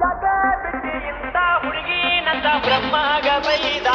ಜಗ ಬಿಟ್ಟಿಯಿಂದ ಹುಡುಗಿ ನನ್ನ ಬ್ರಹ್ಮಗ ಬೈದ